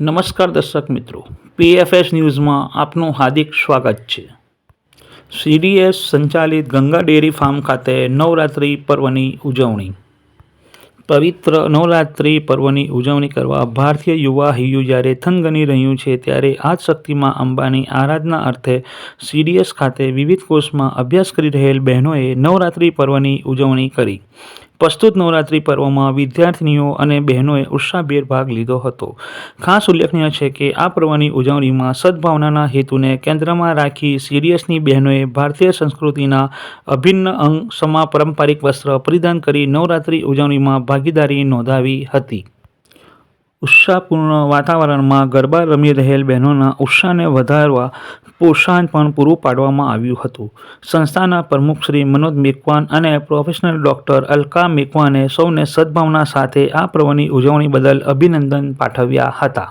નમસ્કાર દર્શક મિત્રો. પીએફએસ ન્યૂઝમાં આપનું હાર્દિક સ્વાગત છે. સીડીએસ સંચાલિત ગંગા ડેરી ફાર્મ ખાતે નવરાત્રિ પર્વની ઉજવણી. પવિત્ર નવરાત્રિ પર્વની ઉજવણી કરવા ભારતીય યુવા હૈયું જ્યારે થનગની રહ્યું છે ત્યારે આદશક્તિમાં અંબાની આરાધના અર્થે સીડીએસ ખાતે વિવિધ કોર્સમાં અભ્યાસ કરી રહેલ બહેનોએ નવરાત્રિ પર્વની ઉજવણી કરી. પ્રસ્તુત નવરાત્રિ પર્વમાં વિદ્યાર્થીનીઓ અને બહેનોએ ઉત્સાહભેર ભાગ લીધો હતો. ખાસ ઉલ્લેખનીય છે કે આ પર્વની ઉજવણીમાં સદભાવનાના હેતુને કેન્દ્રમાં રાખી સિરિયસની બહેનોએ ભારતીય સંસ્કૃતિના અભિન્ન અંગ સમા પારંપરિક વસ્ત્ર પરિધાન કરી નવરાત્રિ ઉજવણીમાં ભાગીદારી નોંધાવી હતી. ઉત્સાહપૂર્ણ વાતાવરણમાં ગરબા રમી રહેલ બહેનોના ઉત્સાહને વધારવા પ્રોત્સાહન પણ પૂરું પાડવામાં આવ્યું હતું. સંસ્થાના પ્રમુખ શ્રી મનોજ મેકવાન અને પ્રોફેશનલ ડૉક્ટર અલકા મેકવાને સૌને સદભાવના સાથે આ પર્વની ઉજવણી બદલ અભિનંદન પાઠવ્યા હતા.